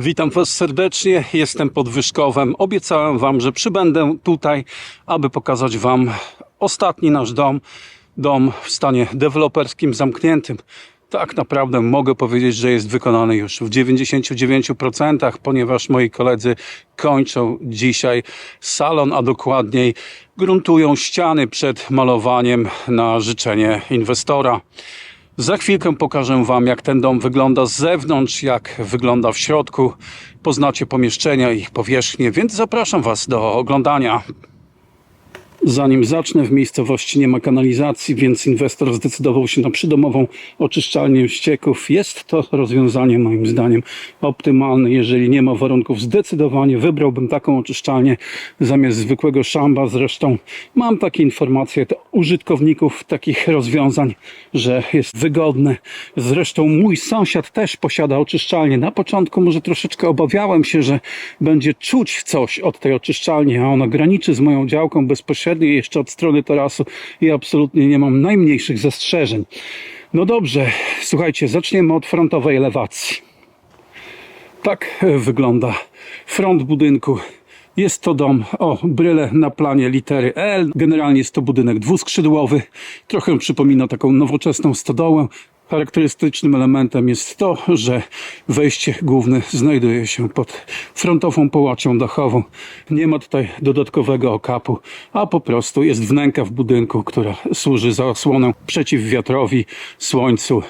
Witam Was serdecznie, jestem pod Wyszkowem. Obiecałem Wam, że przybędę tutaj, aby pokazać Wam ostatni nasz dom. Dom w stanie deweloperskim zamkniętym. Tak naprawdę mogę powiedzieć, że jest wykonany już w 99%, ponieważ moi koledzy kończą dzisiaj salon, a dokładniej gruntują ściany przed malowaniem na życzenie inwestora. Za chwilkę pokażę Wam, jak ten dom wygląda z zewnątrz, jak wygląda w środku. Poznacie pomieszczenia, ich powierzchnię, więc zapraszam Was do oglądania. Zanim zacznę, w miejscowości nie ma kanalizacji, więc inwestor zdecydował się na przydomową oczyszczalnię ścieków. Jest to rozwiązanie moim zdaniem optymalne. Jeżeli nie ma warunków, zdecydowanie wybrałbym taką oczyszczalnię zamiast zwykłego szamba. Zresztą mam takie informacje od użytkowników takich rozwiązań, że jest wygodne. Zresztą mój sąsiad też posiada oczyszczalnię. Na początku może troszeczkę obawiałem się, że będzie czuć coś od tej oczyszczalni, a ona graniczy z moją działką bezpośrednio jeszcze od strony tarasu i absolutnie nie mam najmniejszych zastrzeżeń. No dobrze, słuchajcie, zaczniemy od frontowej elewacji. Tak e, wygląda front budynku. Jest to dom o bryle na planie litery L. Generalnie jest to budynek dwuskrzydłowy. Trochę przypomina taką nowoczesną stodołę. Charakterystycznym elementem jest to, że wejście główne znajduje się pod frontową połacią dachową. Nie ma tutaj dodatkowego okapu, a po prostu jest wnęka w budynku, która służy za osłonę przeciw wiatrowi, słońcu,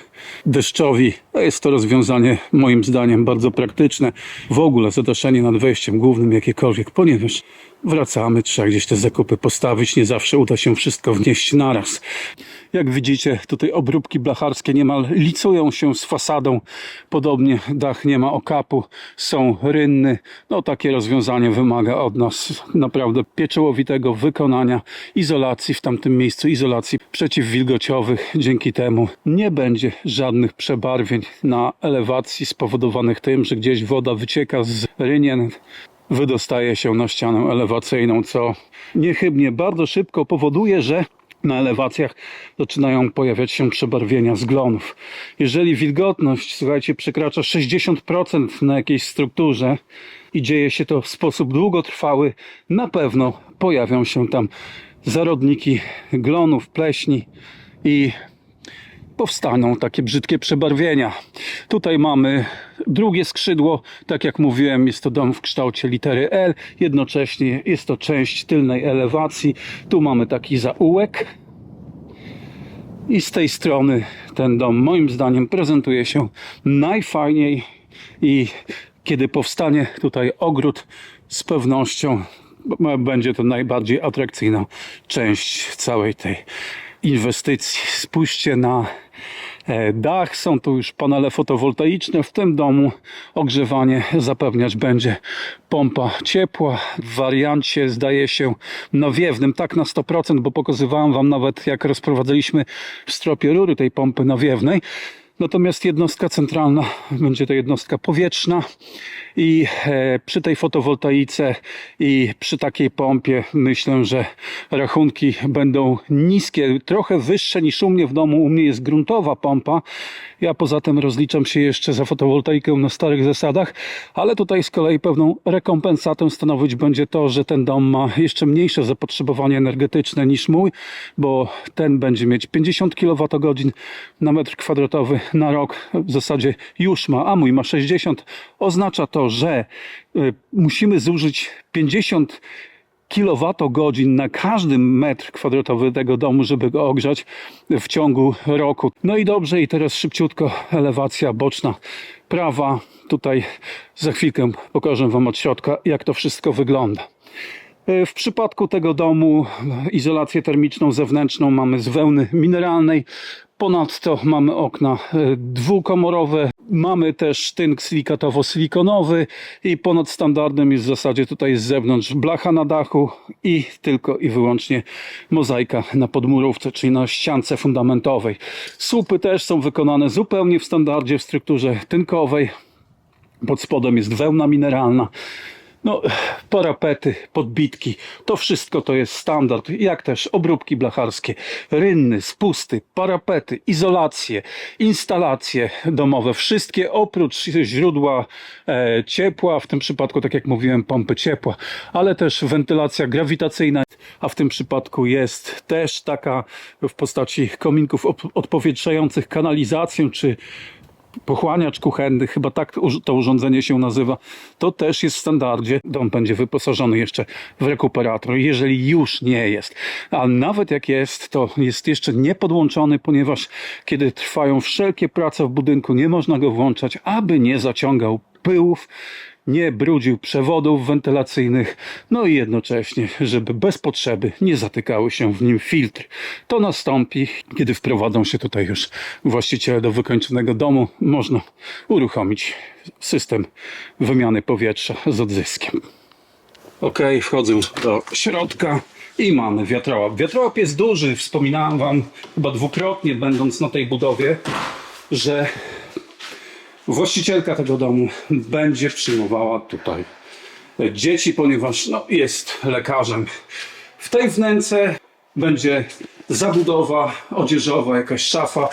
deszczowi. A Jest to rozwiązanie moim zdaniem bardzo praktyczne. W ogóle zadaszenie nad wejściem głównym jakiekolwiek, ponieważ wracamy, trzeba gdzieś te zakupy postawić. Nie zawsze uda się wszystko wnieść naraz. Jak widzicie, tutaj obróbki blacharskie niemal licują się z fasadą. Podobnie dach nie ma okapu, są rynny. No takie rozwiązanie wymaga od nas naprawdę pieczołowitego wykonania izolacji w tamtym miejscu, izolacji przeciwwilgociowych. Dzięki temu nie będzie żadnych przebarwień na elewacji spowodowanych tym, że gdzieś woda wycieka z rynien wydostaje się na ścianę elewacyjną, co niechybnie bardzo szybko powoduje, że na elewacjach zaczynają pojawiać się przebarwienia zglonów. Jeżeli wilgotność, słuchajcie, przekracza 60% na jakiejś strukturze i dzieje się to w sposób długotrwały, na pewno pojawią się tam zarodniki glonów, pleśni i powstaną takie brzydkie przebarwienia. Tutaj mamy drugie skrzydło. Tak jak mówiłem, jest to dom w kształcie litery L. Jednocześnie jest to część tylnej elewacji. Tu mamy taki zaułek. I z tej strony ten dom moim zdaniem prezentuje się najfajniej i kiedy powstanie tutaj ogród z pewnością będzie to najbardziej atrakcyjna część całej tej inwestycji. Spójrzcie na dach, są tu już panele fotowoltaiczne. W tym domu ogrzewanie zapewniać będzie pompa ciepła. W wariancie zdaje się nawiewnym, tak na 100%, bo pokazywałem Wam nawet jak rozprowadzaliśmy w stropie rury tej pompy nawiewnej. Natomiast jednostka centralna będzie to jednostka powietrzna i e, przy tej fotowoltaice i przy takiej pompie myślę, że rachunki będą niskie, trochę wyższe niż u mnie w domu. U mnie jest gruntowa pompa. Ja poza tym rozliczam się jeszcze za fotowoltaikę na starych zasadach, ale tutaj z kolei pewną rekompensatą stanowić będzie to, że ten dom ma jeszcze mniejsze zapotrzebowanie energetyczne niż mój, bo ten będzie mieć 50 kWh na metr kwadratowy na rok. W zasadzie już ma, a mój ma 60. Oznacza to, że y, musimy zużyć 50 kilowatogodzin na każdy metr kwadratowy tego domu, żeby go ogrzać w ciągu roku. No i dobrze, i teraz szybciutko elewacja boczna prawa. Tutaj za chwilkę pokażę Wam od środka, jak to wszystko wygląda. E, W przypadku tego domu izolację termiczną zewnętrzną mamy z wełny mineralnej. Ponadto mamy okna e, dwukomorowe, mamy też tynk silikatowo-silikonowy i ponad standardem jest w zasadzie tutaj z zewnątrz blacha na dachu i tylko i wyłącznie mozaika na podmurówce, czyli na ściance fundamentowej. Słupy też są wykonane zupełnie w standardzie w strukturze tynkowej. Pod spodem jest wełna mineralna. No, parapety, podbitki, to wszystko to jest standard, jak też obróbki blacharskie, rynny, spusty, parapety, izolacje, instalacje domowe, wszystkie oprócz źródła e, ciepła, w tym przypadku, tak jak mówiłem, pompy ciepła, ale też wentylacja grawitacyjna, a w tym przypadku jest też taka w postaci kominków odpowietrzających kanalizację, czy pochłaniacz kuchenny, chyba tak to urządzenie się nazywa, to też jest w standardzie. Dom będzie wyposażony jeszcze w rekuperator, jeżeli już nie jest. A nawet jak jest, to jest jeszcze nie podłączony, ponieważ kiedy trwają wszelkie prace w budynku, nie można go włączać, aby nie zaciągał pyłów, nie brudził przewodów wentylacyjnych, no i jednocześnie, żeby bez potrzeby nie zatykały się w nim filtry. To nastąpi, kiedy wprowadzą się tutaj już właściciele do wykończonego domu. Można uruchomić system wymiany powietrza z odzyskiem. Ok, wchodzę do środka i mamy wiatrołap. Wiatrołap jest duży, wspominałem Wam chyba dwukrotnie, będąc na tej budowie, że właścicielka tego domu będzie przyjmowała tutaj dzieci, ponieważ no, jest lekarzem. W tej wnęce będzie zabudowa odzieżowa, jakaś szafa.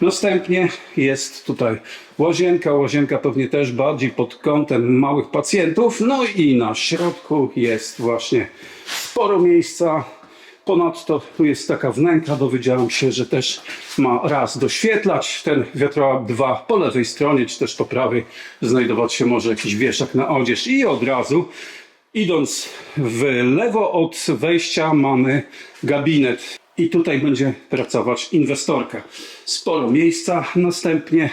Następnie jest tutaj łazienka, łazienka pewnie też bardziej pod kątem małych pacjentów. No i na środku jest właśnie sporo miejsca. Ponadto tu jest taka wnęka, dowiedziałem się, że też ma raz doświetlać. Ten wiatrołap, dwa po lewej stronie, czy też po prawej znajdować się może jakiś wieszak na odzież. I od razu idąc w lewo od wejścia mamy gabinet. I tutaj będzie pracować inwestorka. Sporo miejsca, następnie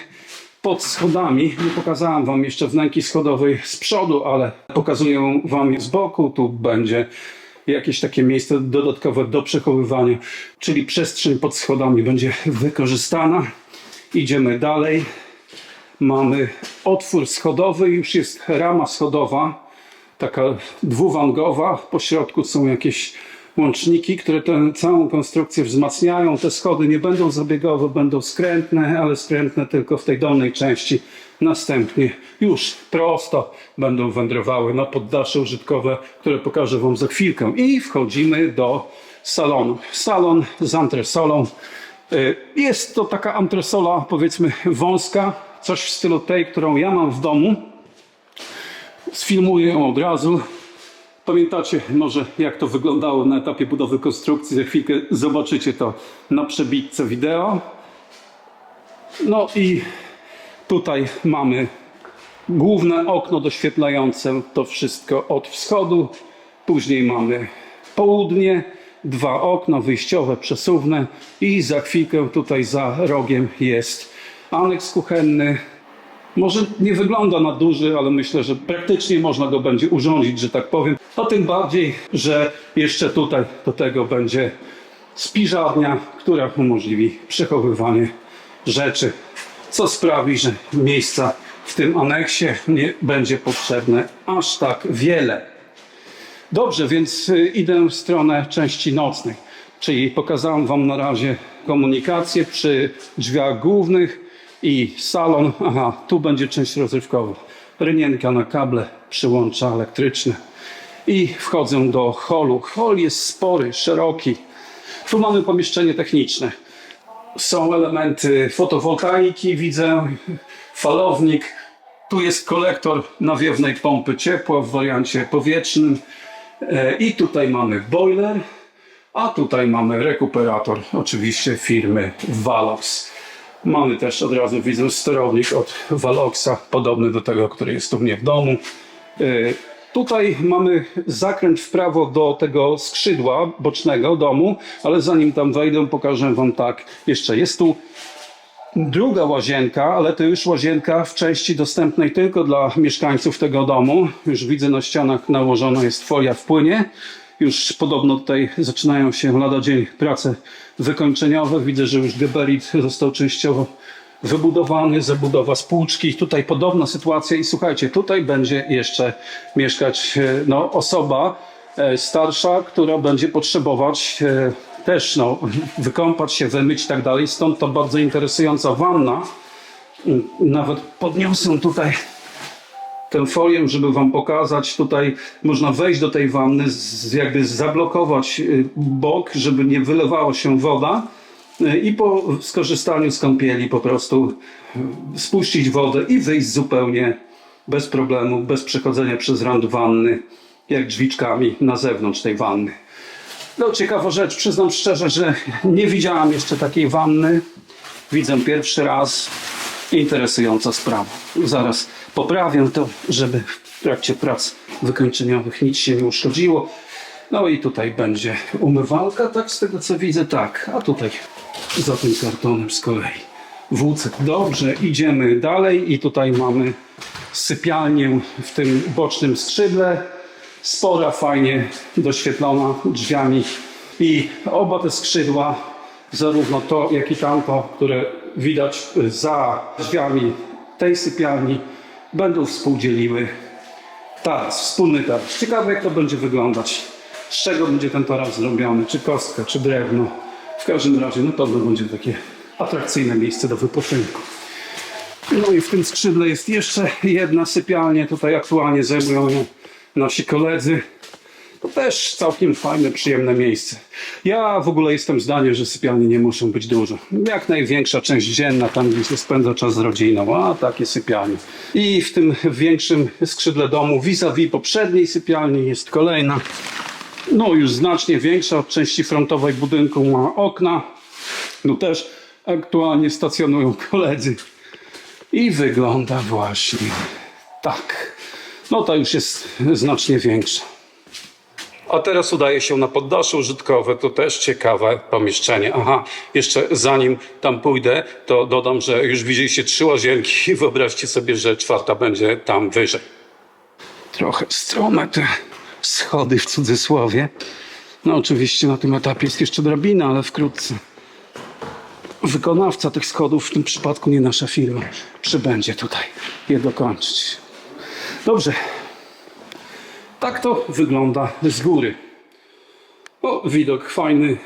pod schodami, nie pokazałem Wam jeszcze wnęki schodowej z przodu, ale pokazuję Wam z boku, tu będzie jakieś takie miejsce dodatkowe do przechowywania, czyli przestrzeń pod schodami będzie wykorzystana. Idziemy dalej. Mamy otwór schodowy, już jest rama schodowa, taka dwuwangowa. Po środku są jakieś łączniki, które tę całą konstrukcję wzmacniają. Te schody nie będą zabiegowe, będą skrętne, ale skrętne tylko w tej dolnej części. Następnie już prosto będą wędrowały na poddasze użytkowe, które pokażę Wam za chwilkę. I wchodzimy do salonu. Salon z antresolą. Y, Jest to taka antresola, powiedzmy, wąska, coś w stylu tej, którą ja mam w domu. Sfilmuję ją od razu. Pamiętacie może jak to wyglądało na etapie budowy konstrukcji? Za chwilkę zobaczycie to na przebitce wideo. No i tutaj mamy główne okno doświetlające to wszystko od wschodu. Później mamy południe, dwa okna wyjściowe, przesuwne i za chwilkę tutaj za rogiem jest aneks kuchenny. Może nie wygląda na duży, ale myślę, że praktycznie można go będzie urządzić, że tak powiem. A tym bardziej, że jeszcze tutaj do tego będzie spiżarnia, która umożliwi przechowywanie rzeczy, co sprawi, że miejsca w tym aneksie nie będzie potrzebne aż tak wiele. Dobrze, więc y, idę w stronę części nocnej, czyli pokazałem Wam na razie komunikację przy drzwiach głównych i salon. Aha, tu będzie część rozrywkowa. Rynienka na kable, przyłącza elektryczne. I wchodzę do holu. Hol jest spory, szeroki. Tu mamy pomieszczenie techniczne. Są elementy fotowoltaiki, widzę, falownik. Tu jest kolektor nawiewnej pompy ciepła w wariancie powietrznym. E, I tutaj mamy boiler, a tutaj mamy rekuperator, oczywiście firmy Valox. Mamy też od razu widzę sterownik od Valoxa, podobny do tego, który jest u mnie w domu. Tutaj mamy zakręt w prawo do tego skrzydła bocznego domu, ale zanim tam wejdę, pokażę Wam tak. Jeszcze jest tu druga łazienka, ale to już łazienka w części dostępnej tylko dla mieszkańców tego domu. Już widzę na ścianach nałożona jest folia w płynie. Już podobno tutaj zaczynają się lada dzień prace wykończeniowe. Widzę, że już geberit został częściowo wybudowany, zabudowa spłuczki. Tutaj podobna sytuacja i słuchajcie, tutaj będzie jeszcze mieszkać e, no, osoba e, starsza, która będzie potrzebować e, też no, wykąpać się, wymyć i tak dalej. Stąd to bardzo interesująca wanna. Nawet podniosę tutaj tę folię, żeby wam pokazać. Tutaj można wejść do tej wanny, jakby zablokować y, bok, żeby nie wylewała się woda i po skorzystaniu z kąpieli po prostu spuścić wodę i wyjść zupełnie bez problemu, bez przechodzenia przez rand wanny, jak drzwiczkami na zewnątrz tej wanny. No ciekawa rzecz, przyznam szczerze, że nie widziałam jeszcze takiej wanny. Widzę pierwszy raz. Interesująca sprawa. Zaraz poprawię to, żeby w trakcie prac wykończeniowych nic się nie uszkodziło. No i tutaj będzie umywalka, tak z tego co widzę, tak. A tutaj za tym kartonem z kolei włócek. Dobrze, idziemy dalej i tutaj mamy sypialnię w tym bocznym skrzydle. Spora, fajnie doświetlona drzwiami i oba te skrzydła, zarówno to, jak i tamto, które widać za drzwiami tej sypialni, będą współdzieliły taras, wspólny taras. Ciekawe jak to będzie wyglądać. Z czego będzie ten taras zrobiony, czy kostka, czy drewno. W każdym razie no to będzie takie atrakcyjne miejsce do wypoczynku. No i w tym skrzydle jest jeszcze jedna sypialnia. Tutaj aktualnie zajmują ją nasi koledzy. To też całkiem fajne, przyjemne miejsce. Ja w ogóle jestem zdania, że sypialnie nie muszą być duże. Jak największa część dzienna, tam gdzie się spędza czas z rodziną, a takie sypialnie. I w tym większym skrzydle domu, vis-a-vis poprzedniej sypialni, jest kolejna. No już znacznie większa od części frontowej budynku ma okna. No też aktualnie stacjonują koledzy. I wygląda właśnie tak. No ta już jest znacznie większa. A teraz udaje się na poddasze użytkowe. To też ciekawe pomieszczenie. Aha, jeszcze zanim tam pójdę, to dodam, że już widzieliście trzy łazienki wyobraźcie sobie, że czwarta będzie tam wyżej. Trochę strome te schody w cudzysłowie. No oczywiście na tym etapie jest jeszcze drabina, ale wkrótce wykonawca tych schodów, w tym przypadku nie nasza firma, przybędzie tutaj je dokończyć. Dobrze. Tak to wygląda z góry. O, widok fajny.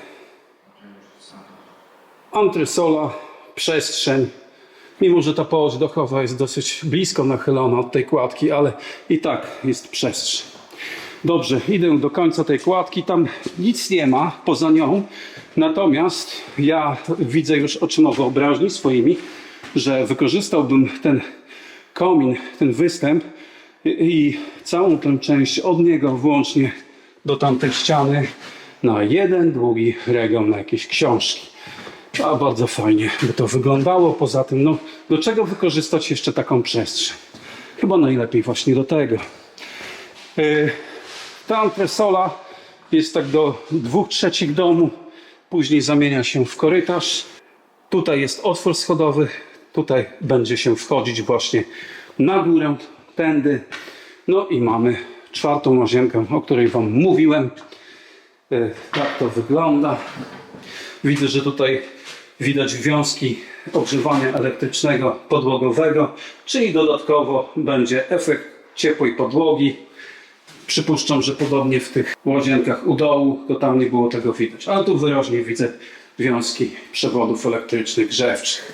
Antresola, przestrzeń. Mimo, że ta połóż dochowa jest dosyć blisko nachylona od tej kładki, ale i tak jest przestrzeń. Dobrze, idę do końca tej kładki. Tam nic nie ma poza nią. Natomiast ja widzę już oczyma wyobraźni swoimi, że wykorzystałbym ten komin, ten występ i, całą tę część od niego włącznie do tamtej ściany na jeden długi regał na jakieś książki. A bardzo fajnie by to wyglądało. Poza tym, no, do czego wykorzystać jeszcze taką przestrzeń? Chyba najlepiej właśnie do tego. Yy, ta antresola jest tak do dwóch trzecich domu. Później zamienia się w korytarz. Tutaj jest otwór schodowy. Tutaj będzie się wchodzić właśnie na górę, tędy. No i mamy czwartą łazienkę, o której Wam mówiłem. E, Tak to wygląda. Widzę, że tutaj widać wiązki ogrzewania elektrycznego podłogowego, czyli dodatkowo będzie efekt ciepłej podłogi. Przypuszczam, że podobnie w tych łazienkach u dołu, to tam nie było tego widać. Ale tu wyraźnie widzę wiązki przewodów elektrycznych grzewczych.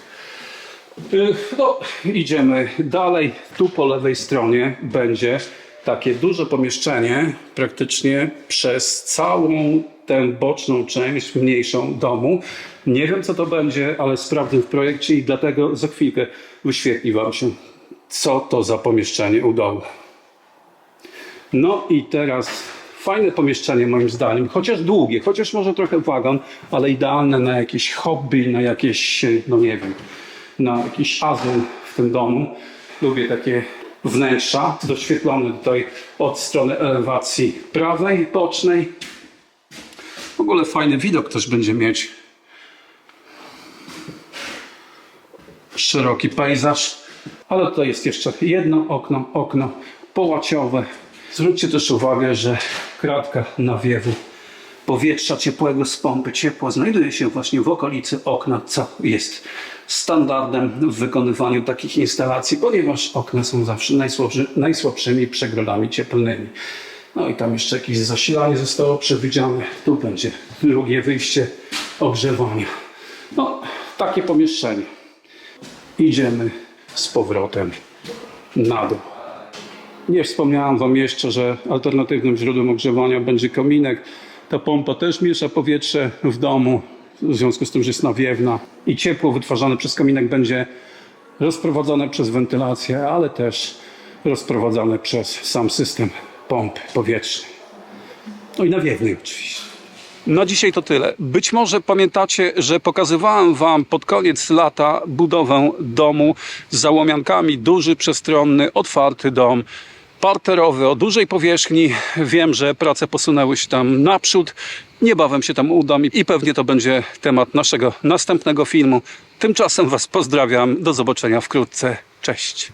Y, No, idziemy dalej. Tu po lewej stronie będzie takie duże pomieszczenie, praktycznie przez całą tę boczną część, mniejszą domu. Nie wiem, co to będzie, ale sprawdzę w projekcie i dlatego za chwilkę wyświetli Wam się, co to za pomieszczenie u dołu. No i teraz fajne pomieszczenie moim zdaniem, chociaż długie, chociaż może trochę wagon, ale idealne na jakieś hobby, na jakieś, no nie wiem, na jakiś azyl w tym domu. Lubię takie wnętrza, doświetlone tutaj od strony elewacji prawej, bocznej. W ogóle fajny widok też będzie mieć. Szeroki pejzaż, ale tutaj jest jeszcze jedno okno, okno połaciowe. Zwróćcie też uwagę, że kratka nawiewu powietrza ciepłego z pompy ciepła znajduje się właśnie w okolicy okna, co jest standardem w wykonywaniu takich instalacji, ponieważ okna są zawsze najsłabszy, najsłabszymi przegrodami cieplnymi. No i tam jeszcze jakieś zasilanie zostało przewidziane. Tu będzie drugie wyjście ogrzewania. No, takie pomieszczenie. Idziemy z powrotem na dół. Nie wspomniałem Wam jeszcze, że alternatywnym źródłem ogrzewania będzie kominek. Ta pompa też miesza powietrze w domu, w związku z tym, że jest nawiewna. I ciepło wytwarzane przez kominek będzie rozprowadzane przez wentylację, ale też rozprowadzane przez sam system pomp powietrznej. No i nawiewnej oczywiście. Na dzisiaj to tyle. Być może pamiętacie, że pokazywałem Wam pod koniec lata budowę domu z załomiankami. Duży, przestronny, otwarty dom. Parterowy o dużej powierzchni. Wiem, że prace posunęły się tam naprzód. Niebawem się tam udam i pewnie to będzie temat naszego następnego filmu. Tymczasem Was pozdrawiam. Do zobaczenia wkrótce. Cześć.